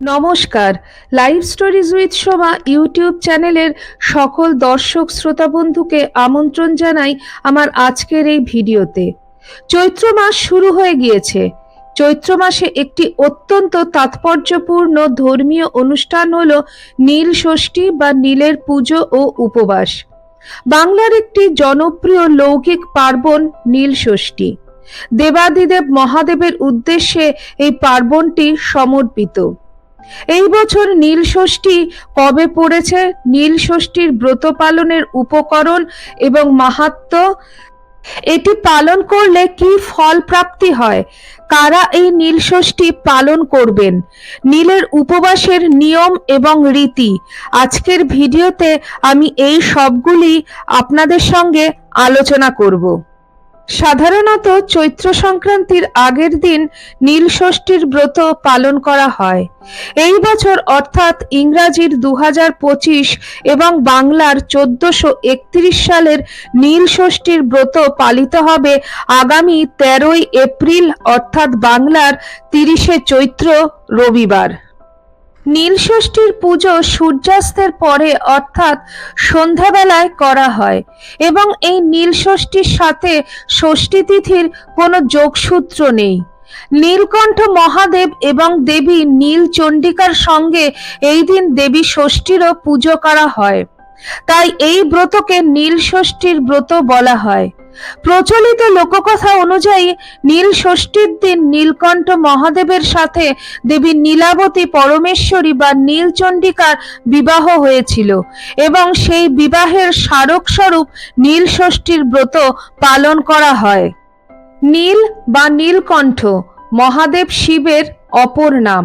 নমস্কার। Live stories with Shobha YouTube চ্যানেলের সকল দর্শক, শ্রোতা বন্ধুকে আমন্ত্রণ জানাই আমার আজকের এই ভিডিওতে। চৈত্র মাস শুরু হয়ে গিয়েছে। চৈত্র মাসে একটি অত্যন্ত তাৎপর্যপূর্ণ ধর্মীয় অনুষ্ঠান হল নীল ষষ্ঠী বা নীলের পুজো ও উপবাস। বাংলার একটি জনপ্রিয় লৌকিক পার্বণ নীল ষষ্ঠী। দেবাদিদেব মহাদেবের উদ্দেশ্যে এই পার্বণটি সমর্পিত। এই বছর নীল ষষ্ঠী কবে পড়েছে? নীল ষষ্ঠীর ব্রত পালনের উপকরণ এবং মাহাত্ম? এটি পালন করলে কি ফল প্রাপ্তি হয়? কারা এই নীল ষষ্ঠী পালন করবেন? নীলের উপবাসের নিয়ম এবং রীতি। আজকের ভিডিওতে আমি এই সবগুলি আপনাদের সঙ্গে আলোচনা করব। সাধারণত চৈত্র সংক্রান্তির আগের দিন নীল ষষ্ঠীর ব্রত পালন করা হয়। এই বছর অর্থাৎ ইংরাজির দু এবং বাংলার চোদ্দশো সালের নীল ষষ্ঠীর ব্রত পালিত হবে আগামী তেরোই এপ্রিল অর্থাৎ বাংলার তিরিশে চৈত্র রবিবার। নীলষষ্ঠীর পুজো সূর্যাস্তের পরে অর্থাৎ সন্ধ্যাবেলায় করা হয় এবং এই নীলষষ্ঠীর সাথে ষষ্ঠী তিথির কোনো যোগসূত্র নেই। নীলকণ্ঠ মহাদেব এবং দেবী নীল চণ্ডিকার সঙ্গে এই দিন দেবী ষষ্ঠীরও পুজো করা হয়। তাই এই ব্রতকে নীল ষষ্ঠীর ব্রত বলা হয়। প্রচলিত লোককথা অনুযায়ী নীল ষষ্ঠীর দিন নীলকণ্ঠ মহাদেবের সাথে দেবী নীলাবতী পরমেশ্বরী বা নীলচণ্ডিকার বিবাহ হয়েছিল এবং সেই বিবাহের স্মারক স্বরূপ নীল ষষ্ঠীর ব্রত পালন করা হয়। নীল বা নীলকণ্ঠ মহাদেব শিবের অপর নাম।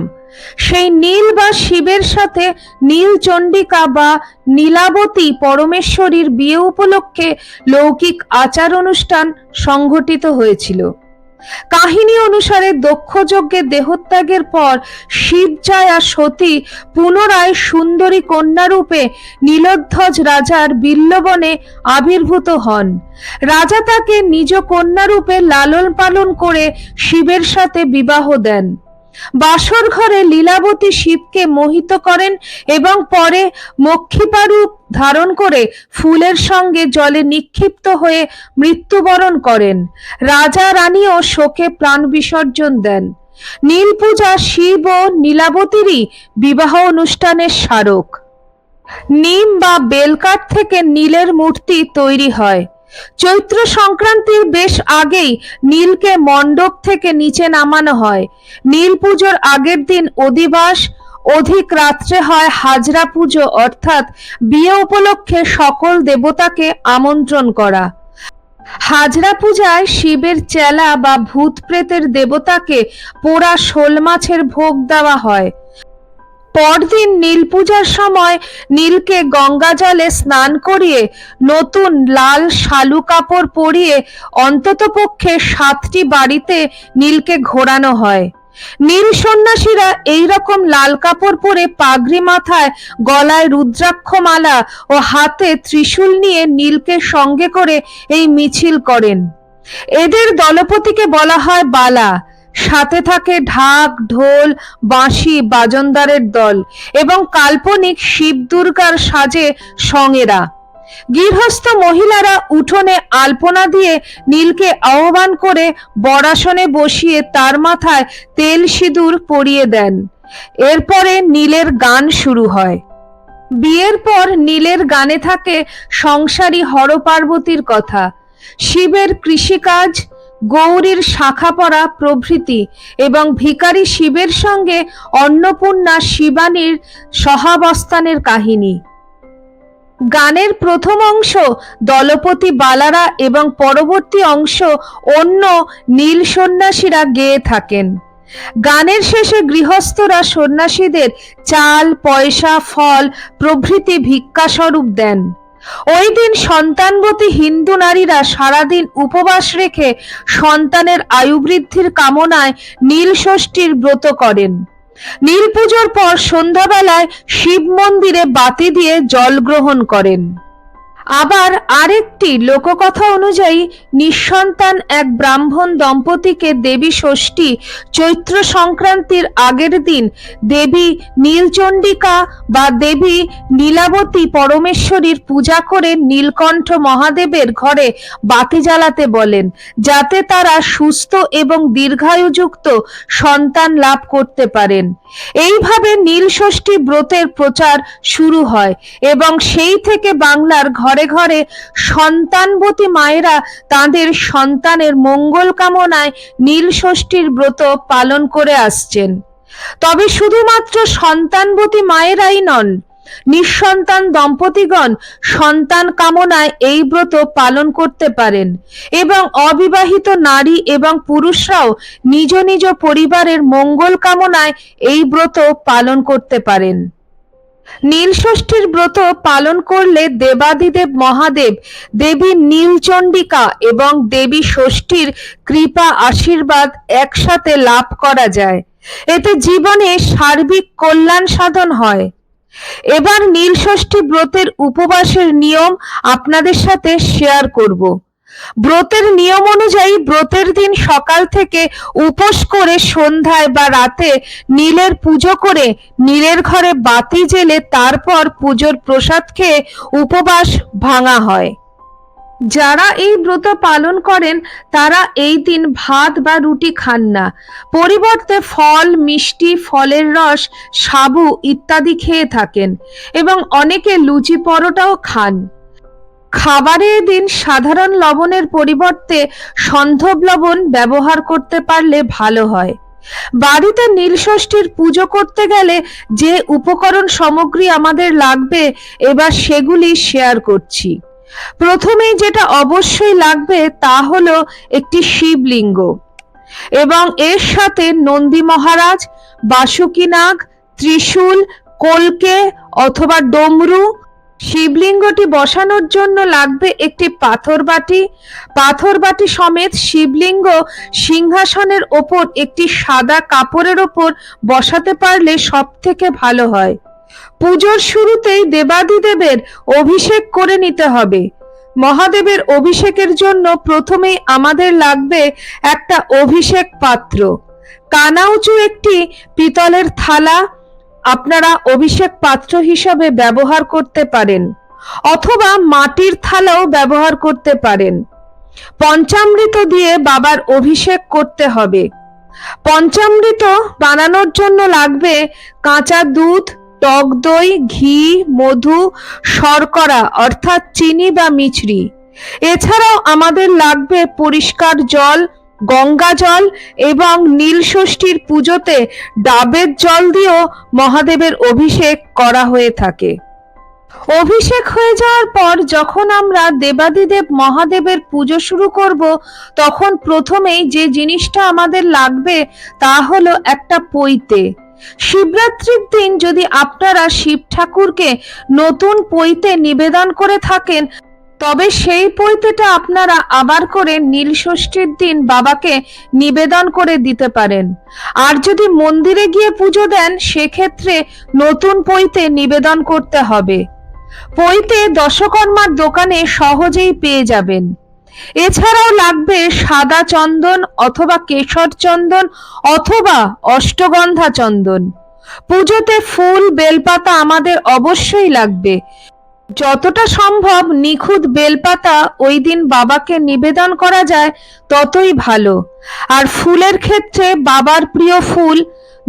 সেই নীল বা শিবের সাথে নীল চণ্ডিকা বা নীলাবতী পরমেশ্বরীর বিয়ে উপলক্ষে লৌকিক আচার অনুষ্ঠান সংঘটিত হয়েছিল। কাহিনী অনুসারে দক্ষযজ্ঞে দেহত্যাগের পর শিবজায়া সতী পুনরায় সুন্দরী কন্যারূপে নীলধ্বজ রাজার বিল্লবনে আবির্ভূত হন। রাজা তাকে নিজ কন্যারূপে লালন পালন করে শিবের সাথে বিবাহ দেন। বাসর ঘরে লীলাবতী শিবকে মোহিত করেন এবং পরে মক্ষিপারূপ ধারণ করে ফুলের সঙ্গে জলে নিক্ষিপ্ত হয়ে মৃত্যুবরণ করেন। রাজা রানীও শোকে প্রাণ বিসর্জন দেন। নীল পূজা শিব ও নীলাবতীরই বিবাহ অনুষ্ঠানের স্মারক। নিম বা বেলকাঠ থেকে নীলের মূর্তি তৈরি হয়। চৈত্র সংক্রান্তির বেশ আগেই নীলকে মণ্ডপ থেকে নিচে নামানো হয়। নীল পুজোর আগের দিন অধিবাস, অধিক রাত্রে হয় হাজরা পুজো, অর্থাৎ বিয়ে উপলক্ষে সকল দেবতাকে আমন্ত্রণ করা। হাজরা পূজায় শিবের চেলা বা ভূত প্রেতের দেবতাকে পোড়া শোল মাছের ভোগ দেওয়া হয়। পরদিন নীল পূজার সময় নীলকে গঙ্গা জলে স্নান করিয়ে নতুন লাল শালু কাপড় পরিয়ে অন্ততপক্ষে সাতটি বাড়িতে নীলকে ঘোরানো হয়। নীল সন্ন্যাসীরা এইরকম লাল কাপড় পরে পাগড়ি মাথায়, গলায় রুদ্রাক্ষ মালা ও হাতে ত্রিশূল নিয়ে নীলকে সঙ্গে করে এই মিছিল করেন। এদের দলপতিকে বলা হয় বালা। সাথে থাকে ঢাক, ঢোল, বাঁশি, বাজনদারের দল এবং কাল্পনিক শিব দুর্গার সাজে সঙেরা। গৃহস্থ মহিলারা উঠোনে আলপনা দিয়ে নীলকে আহ্বান করে বরাসনে বসিয়ে তার মাথায় তেল সিঁদুর পরিয়ে দেন। এরপরে নীলের গান শুরু হয়। বিয়ের পর নীলের গানে থাকে সংসারী হরপার্বতীর কথা। শিবের কৃষিকাজ গৌরীর শাখা পড়া প্রভৃতি এবং ভিকারী শিবের সঙ্গে অন্নপূর্ণা শিবানীর সহাবস্থানের কাহিনী। গানের প্রথম অংশ দলপতি বালারা এবং পরবর্তী অংশ অন্য নীল সন্ন্যাসীরা গেয়ে থাকেন। গানের শেষে গৃহস্থরা সন্ন্যাসীদের চাল, পয়সা, ফল প্রভৃতি ভিক্ষাস্বরূপ দেন। ওই দিন সন্তানবতী হিন্দু নারীরা সারাদিন উপবাস রেখে সন্তানের আয়ু বৃদ্ধির কামনায় নীলষষ্ঠীর ব্রত করেন। নীল পুজোর পর সন্ধ্যাবেলায় শিব মন্দিরে বাতি দিয়ে জল গ্রহণ করেন। আবার আরেকটি লোককথা অনুযায়ী, নিঃসন্তান এক ব্রাহ্মণ দম্পতিকে দেবী ষষ্ঠী চৈত্র সংক্রান্তির আগের দিন দেবী নীলচণ্ডিকা বা দেবী নীলাবতী পরমেশ্বরীর পূজা করে নীলকণ্ঠ মহাদেবের ঘরে বাতি জ্বালাতে বলেন, যাতে তারা সুস্থ এবং দীর্ঘায়ুযুক্ত সন্তান লাভ করতে পারেন। এইভাবে নীলষষ্ঠী ব্রতের প্রচার শুরু হয় এবং সেই থেকে বাংলার ঘরে ঘরে ঘরে সন্তানবতী মায়েরা তাদের সন্তানের মঙ্গল কামনায় নীলষষ্ঠীর ব্রত পালন করে আসছেন। তবে শুধুমাত্র সন্তানবতী মায়েরাই নন, নিঃসন্তান দম্পতিগণ সন্তান কামনায় এই ব্রত পালন করতে পারেন এবং অবিবাহিত নারী এবং পুরুষরাও নিজ নিজ পরিবারের মঙ্গল কামনায় এই ব্রত পালন করতে পারেন। নীলষষ্ঠীর ব্রত পালন করলে দেবাদিদেব মহাদেব, দেবী নীলচণ্ডিকা এবং দেবী ষষ্ঠীর কৃপা আশীর্বাদ একসাথে লাভ করা যায়। এতে জীবনে সার্বিক কল্যাণ সাধন হয়। এবার নীলষষ্ঠী ব্রতের উপবাসের নিয়ম আপনাদের সাথে শেয়ার করব। ব্রতের নিয়ম অনুযায়ী ব্রতের দিন সকাল থেকে উপোস করে সন্ধ্যায় বা রাতে নীলের পুজো করে নীলের ঘরে বাতি জেলে তারপর পুজোর প্রসাদ খেয়ে উপবাস ভাঙা হয়। যারা এই ব্রত পালন করেন, তারা এই দিন ভাত বা রুটি খান না। পরিবর্তে ফল, মিষ্টি, ফলের রস, সাবু ইত্যাদি খেয়ে থাকেন এবং অনেকে লুচি পরোটাও খান। খাবারের দিন সাধারণ লবণের পরিবর্তে সন্ধব লবণ ব্যবহার করতে পারলে ভালো হয়। বাড়িতে নীলষষ্ঠীর পুজো করতে গেলে যে উপকরণ সামগ্রী আমাদের লাগবে, এবার সেগুলি শেয়ার করছি। প্রথমেই যেটা অবশ্যই লাগবে তা হলো একটি শিবলিঙ্গ এবং এর সাথে নন্দী মহারাজ, বাসুকিনাগ, ত্রিশূল, কলকে অথবা ডমরু শিবলিঙ্গটি বসানোর জন্য লাগবে একটি পাথর বাটি। পাথর বাটি সমেত শিবলিঙ্গ সিংহাসনের ওপর একটি সাদা কাপড়ের ওপর বসাতে পারলে সব থেকে ভালো হয়। পুজোর শুরুতেই দেবাদিদেবের অভিষেক করে নিতে হবে। মহাদেবের অভিষেকের জন্য প্রথমেই আমাদের লাগবে একটা অভিষেক পাত্র। কানাউচু একটি পিতলের থালা আপনারা অভিষেক পাত্র হিসাবে ব্যবহার করতে পারেন, অথবা মাটির থালাও ব্যবহার করতে পারেন। পঞ্চামৃত দিয়ে বাবার অভিষেক করতে হবে। পঞ্চামৃত বানানোর জন্য লাগবে কাঁচা দুধ, টক দই, ঘি, মধু, শর্করা, অর্থাৎ চিনি বা মিছরি। এছাড়াও আমাদের লাগবে পরিষ্কার জল গঙ্গা জল এবং নীলষষ্ঠীর পুজোতে ডাবের জল দিয়েও মহাদেবের অভিষেক করা হয়ে থাকে। অভিষেক হয়ে যাওয়ার পর যখন আমরা দেবাদিদেব মহাদেবের পুজো শুরু করব, তখন প্রথমেই যে জিনিসটা আমাদের লাগবে তা হলো একটা পৈতে। শিবরাত্রির দিন যদি আপনারা শিব ঠাকুরকে নতুন পৈতে নিবেদন করে থাকেন তবে সেই পৈতেটা আপনারা আবার করে নীলষষ্ঠীর দিন বাবাকে নিবেদন করে দিতে পারেন। আর যদি মন্দিরে গিয়ে পুজো দেন, সেক্ষেত্রে নতুন পৈতে নিবেদন করতে হবে। পৈতে দশকর্মার দোকানে সহজেই পেয়ে যাবেন। এছাড়াও লাগবে সাদা চন্দন অথবা কেশর চন্দন অথবা অষ্টগন্ধা চন্দন। পুজোতে ফুল, বেলপাতা আমাদের অবশ্যই লাগবে। যতটা সম্ভব নিখুঁত বেলপাতা ওই দিন বাবাকে নিবেদন করা যায়, ততই ভালো। আর ফুলের ক্ষেত্রে বাবার প্রিয় ফুল,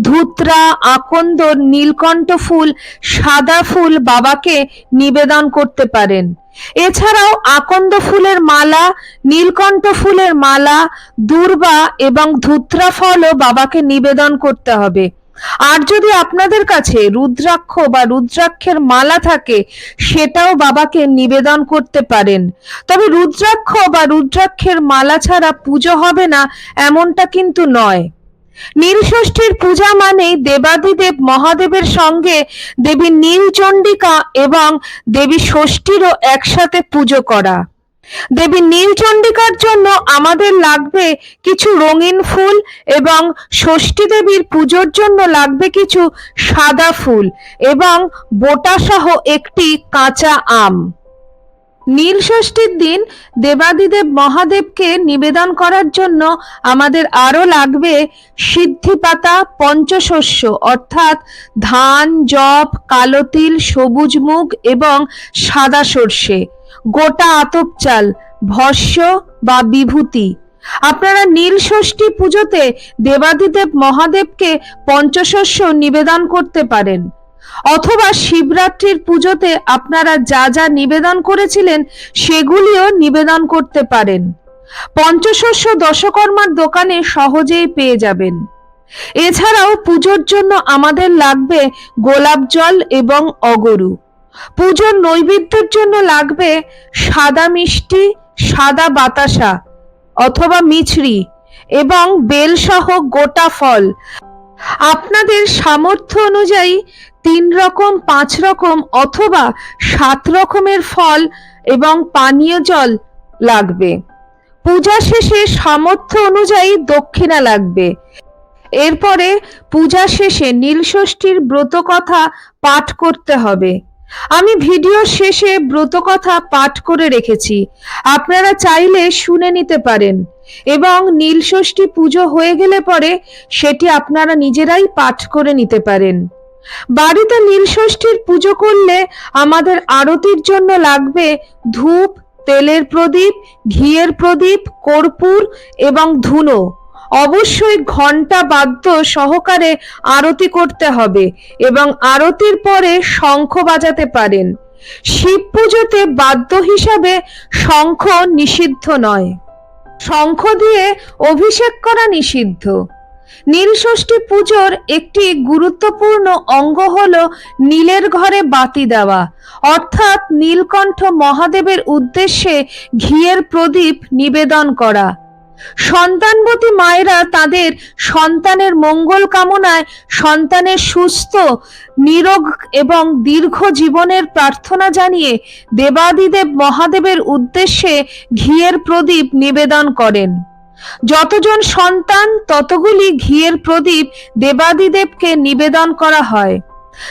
ধুত্রা আকন্দ নীলকণ্ঠ ফুল, সাদা ফুল বাবাকে নিবেদন করতে পারেন। এছাড়াও আকন্দ ফুলের মালা, নীলকণ্ঠ ফুলের মালা, দূর্বা এবং ধুত্রা ফলও বাবাকে নিবেদন করতে হবে। আর যদি আপনাদের কাছে রুদ্রাক্ষ বা রুদ্রাক্ষের মালা থাকে, সেটাও বাবাকে নিবেদন করতে পারেন। তবে রুদ্রাক্ষ বা রুদ্রাক্ষের মালা ছাড়া পুজো হবে না, এমনটা কিন্তু নয়। নীলষষ্ঠীর পূজা মানেই দেবাদিদেব মহাদেবের সঙ্গে দেবী নীলচণ্ডিকা এবং দেবী ষষ্ঠীরও একসাথে পুজো করা। দেবী নীলচণ্ডিকার জন্য আমাদের লাগবে কিছু রঙিন ফুল এবং ষষ্ঠী দেবীর পুজোর জন্য লাগবে কিছু সাদা ফুল এবং বোটাসহ একটি কাঁচা আম। নীল ষষ্ঠীর দিন দেবাদিদেব মহাদেবকে নিবেদন করার জন্য আমাদের আরও লাগবে সিদ্ধি পাতা পঞ্চশস্য, অর্থাৎ ধান, জব, কালো তিল, সবুজ মুগ এবং সাদা সর্ষে। গোটা আতপ চাল, ভস্য বা বিভূতি। আপনারা নীল ষষ্ঠী পুজোতে দেবাদিদেব মহাদেবকে পঞ্চশস্য নিবেদন করতে পারেন। অথবা শিবরাত্রির পুজোতে আপনারা যা যা নিবেদন করেছিলেন সেগুলিও নিবেদন করতে পারেন। পঞ্চশস্য দশকর্মার দোকানে সহজেই পেয়ে যাবেন। এছাড়াও পুজোর জন্য আমাদের লাগবে গোলাপ জল এবং অগরু। পুজোর নৈবেদ্যের জন্য লাগবে সাদা মিষ্টি, সাদা বাতাসা অথবা মিছরি এবং বেলসহ গোটা ফল। আপনাদের সামর্থ্য অনুযায়ী তিন রকম, পাঁচ রকম অথবা সাত রকমের ফল এবং পানীয় জল লাগবে। পূজা শেষে সামর্থ্য অনুযায়ী দক্ষিণা লাগবে। এরপরে পূজা শেষে নীলষষ্ঠীর ব্রত কথা পাঠ করতে হবে। আমি ভিডিও শেষে ব্রত কথা পাঠ করে রেখেছি। আপনারা চাইলে শুনে নিতে পারেন। এবং নীলষষ্ঠী পুজো হয়ে গেলে পরে সেটি আপনারা নিজেরাই পাঠ করে নিতে পারেন। বাড়িতে নীলষষ্ঠীর পুজো করলে আমাদের আরতির জন্য লাগবে ধূপ, তেলের প্রদীপ, ঘিয়ের প্রদীপ, কর্পূর এবং ধুনো। অবশ্যই ঘণ্টা বাদ্য সহকারে আরতি করতে হবে এবং আরতির পরে শঙ্খ বাজাতে পারেন। শিব পুজোতে বাদ্য হিসাবে শঙ্খ নিষিদ্ধ নয়। শঙ্খ দিয়ে অভিষেক করা নিষিদ্ধ। নীলষষ্ঠী পুজোর একটি গুরুত্বপূর্ণ অঙ্গ হল নীলের ঘরে বাতি দেওয়া। অর্থাৎ নীলকণ্ঠ মহাদেবের উদ্দেশ্যে ঘিয়ের প্রদীপ নিবেদন করা। সন্তানবতী মায়েরা তাদের সন্তানের মঙ্গল কামনায় সন্তানের সুস্থ, নিরোগ এবং দীর্ঘ জীবনের প্রার্থনা জানিয়ে দেবাদিদেব মহাদেবের উদ্দেশ্যে ঘিয়ের প্রদীপ নিবেদন করেন। যতজন সন্তান, ততগুলি ঘিয়ের প্রদীপ দেবাদিদেবকে নিবেদন করা হয়।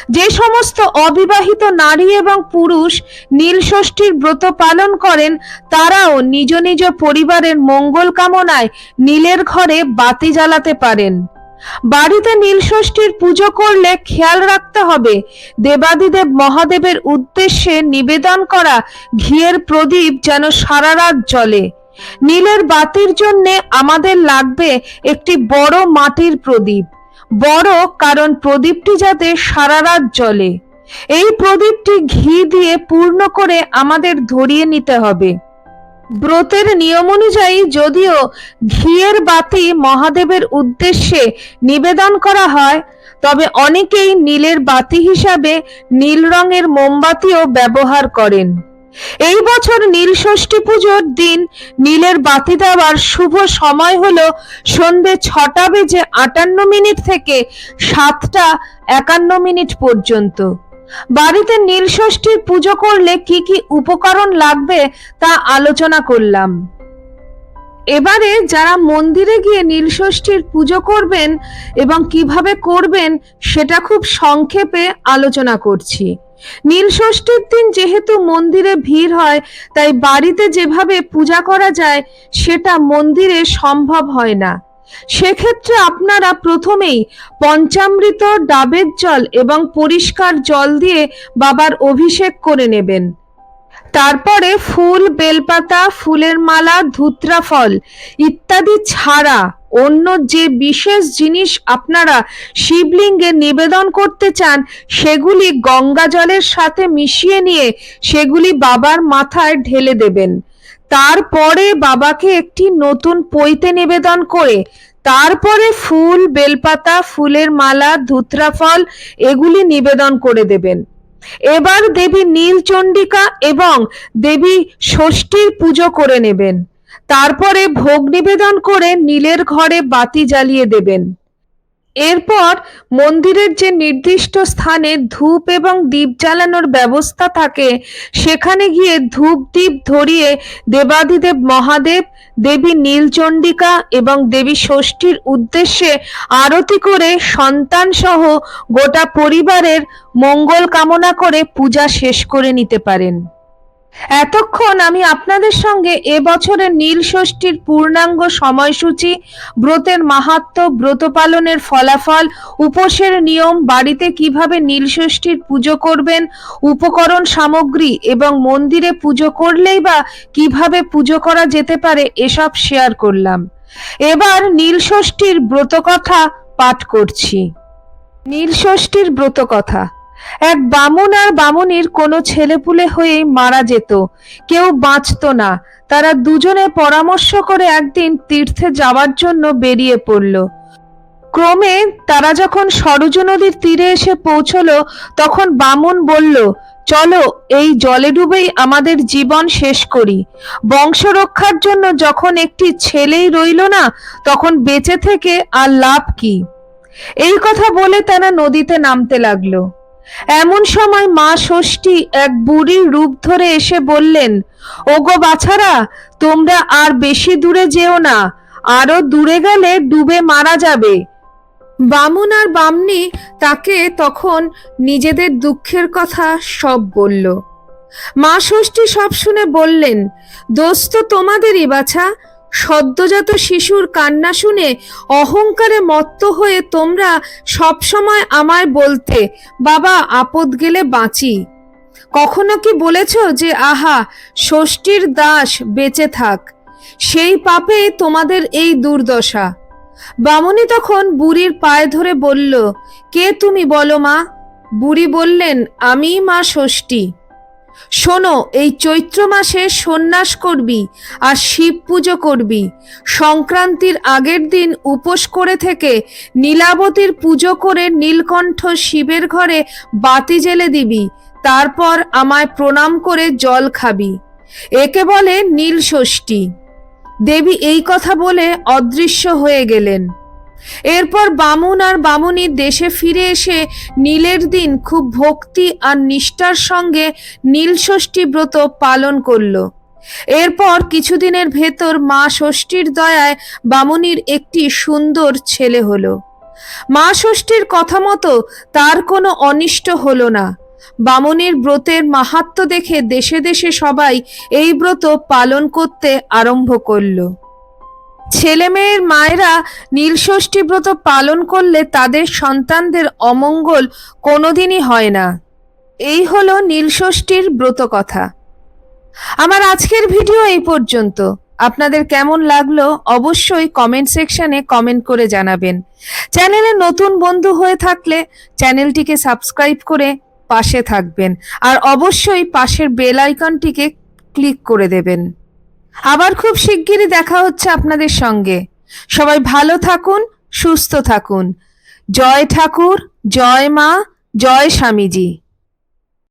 যে সমস্ত অবিবাহিত নারী এবং পুরুষ নীলষষ্ঠীর ব্রত পালন করেন, তারাও নিজ নিজ পরিবারের মঙ্গল কামনায় নীলের ঘরে বাতি জ্বালাতে পারেন। বাড়িতে নীলষষ্ঠীর পুজো করলে খেয়াল রাখতে হবে, দেবাদিদেব মহাদেবের উদ্দেশ্যে নিবেদন করা ঘিয়ের প্রদীপ যেন সারা রাত জ্বলে। নীলের বাতির জন্য আমাদের লাগবে একটি বড় মাটির প্রদীপ। বড় কারণ প্রদীপটি যাতে সারা রাত জ্বলে। এই প্রদীপটি ঘি দিয়ে পূর্ণ করে আমাদের ধরিয়ে নিতে হবে। ব্রতের নিয়ম অনুযায়ী যদিও ঘিয়ের বাতি মহাদেবের উদ্দেশ্যে নিবেদন করা হয়, তবে অনেকেই নীলের বাতি হিসাবে নীল রঙের মোমবাতিও ব্যবহার করেন। এই বছর নীল ষষ্ঠী পুজোর দিন নীলের বাতি দেওয়ার শুভ সময় হলো সন্ধে ছটা বেজে আটান্ন মিনিট থেকে সাতটা একান্ন মিনিট পর্যন্ত। বাড়িতে নীল ষষ্ঠীর পুজো করলে কি কি উপকরণ লাগবে তা আলোচনা করলাম। এবারে যারা মন্দিরে গিয়ে নীলষষ্ঠীর পুজো করবেন এবং কীভাবে করবেন সেটা খুব সংক্ষেপে আলোচনা করছি। নীলষষ্ঠীর দিন যেহেতু মন্দিরে ভিড় হয়, তাই বাড়িতে যেভাবে পূজা করা যায় সেটা মন্দিরে সম্ভব হয় না। সেক্ষেত্রে আপনারা প্রথমেই পঞ্চামৃত ডাবের জল এবং পরিষ্কার জল দিয়ে বাবার অভিষেক করে নেবেন। তারপরে ফুল, বেলপাতা, ফুলের মালা, ধুত্রা ফল ইত্যাদি ছাড়া অন্য যে বিশেষ জিনিস আপনারা শিবলিঙ্গে নিবেদন করতে চান, সেগুলি গঙ্গা জলের সাথে মিশিয়ে নিয়ে সেগুলি বাবার মাথায় ঢেলে দেবেন। তারপরে বাবাকে একটি নতুন পৈতে নিবেদন করে তারপরে ফুল, বেলপাতা, ফুলের মালা, ধুত্রা ফল এগুলি নিবেদন করে দেবেন। এবার দেবী নীলচণ্ডিকা এবং দেবী ষষ্ঠীর পুজো করে নেবেন। তারপরে ভোগ নিবেদন করে নীলের ঘরে বাতি জ্বালিয়ে দেবেন। এরপর মন্দিরের যে নির্দিষ্ট স্থানে ধূপ এবং দীপ জ্বালানোর ব্যবস্থা থাকে, সেখানে গিয়ে ধূপ দীপ ধরিয়ে দেবাদিদেব মহাদেব, দেবী নীলচণ্ডিকা এবং দেবী ষষ্ঠীর উদ্দেশ্যে আরতি করে সন্তান সহ গোটা পরিবারের মঙ্গল কামনা করে পূজা শেষ করে নিতে পারেন। এতক্ষণ আমি আপনাদের সঙ্গে এবছরের নীল ষষ্ঠীর পূর্ণাঙ্গ সময়সূচি, ব্রতের মাহাত্ম্য ব্রত পালনের ফলাফল, উপোসের নিয়ম, বাড়িতে কীভাবে নীল ষষ্ঠীর পুজো করবেন, উপকরণ সামগ্রী এবং মন্দিরে পুজো করলেই বা কীভাবে পুজো করা যেতে পারে এসব শেয়ার করলাম। এবার নীল ষষ্ঠীর ব্রতকথা পাঠ করছি। নীল ষষ্ঠীর ব্রতকথা এক বামুন আর বামুনির কোনো ছেলেপুলে হয়েই মারা যেত। কেউ বাঁচতো না। তারা দুজনে পরামর্শ করে একদিন তীর্থে যাওয়ার জন্য বেরিয়ে পড়ল। ক্রমে তারা যখন সরজ নদীর তীরে এসে পৌঁছল, তখন বামুন বলল, চলো, এই জলে ডুবেই আমাদের জীবন শেষ করি। বংশ রক্ষার জন্য যখন একটি ছেলেই রইল না, তখন বেঁচে থেকে আর লাভ কি? এই কথা বলে তারা নদীতে নামতে লাগল। এমন সময় মা ষষ্ঠী এক বুড়ির রূপ ধরে এসে বললেন, ওগো বাছারা, তোমরা আর বেশি দূরে যেও না, আরও দূরে গেলে ডুবে মারা যাবে। বামুন আর বামনি তাকে তখন নিজেদের দুঃখের কথা সব বলল। মা ষষ্ঠী সব শুনে বললেন দোস্ত তোমাদেরই বাছা সদ্যজাত শিশুর কান্না শুনে অহংকারে মত্ত হয়ে তোমরা সবসময় আমায় বলতে, বাবা, আপদ গেলে বাঁচি। কখনো কি বলেছ যে, আহা, ষষ্ঠীর দাস বেঁচে থাক, সেই পাপে তোমাদের এই দুর্দশা? বামুনি তখন বুড়ির পায়ে ধরে বলল, কে তুমি বলো মা? বুড়ি বললেন আমি মা ষষ্ঠী। শোনো, এই চৈত্র মাসে সন্ন্যাস করবি আর শিব পুজো করবি। সংক্রান্তির আগের দিন উপোস করে থেকে নীলাবতীর পুজো করে নীলকণ্ঠ শিবের ঘরে বাতি জেলে দিবি, তারপর আমায় প্রণাম করে জল খাবি। একে বলে নীল ষষ্ঠী দেবী এই কথা বলে অদৃশ্য হয়ে গেলেন। এরপর বামুন আর বামুনি দেশে ফিরে এসে নীলের দিন খুব ভক্তি আর নিষ্ঠার সঙ্গে নীল ষষ্ঠী ব্রত পালন করল। এরপর কিছুদিনের ভেতর মা ষষ্ঠীর দয়ায় বামুনির একটি সুন্দর ছেলে হলো। মা ষষ্ঠীর কথা মতো তার কোনো অনিষ্ট হলো না। বামুনির ব্রতের মাহাত্ম্য দেখে দেশে দেশে সবাই এই ব্রত পালন করতে আরম্ভ করল। ছেলে মেয়ের মায়েরা নীলষষ্ঠী ব্রত পালন করলে তাদের সন্তানদের অমঙ্গল কোনোদিনই হয় না। এই হলো নীলষষ্ঠীর ব্রত কথা। আমার আজকের ভিডিও এই পর্যন্ত। আপনাদের কেমন লাগল অবশ্যই কমেন্ট সেকশনে কমেন্ট করে জানাবেন। চ্যানেলে নতুন বন্ধু হয়ে থাকলে চ্যানেলটিকে সাবস্ক্রাইব করে পাশে থাকবেন। আর অবশ্যই পাশের বেল আইকনটিকে ক্লিক করে দেবেন। আবার খুব শিগগিরই দেখা হচ্ছে আপনাদের সঙ্গে। সবাই ভালো থাকুন, সুস্থ থাকুন। জয় ঠাকুর, জয় মা, জয় স্বামীজি।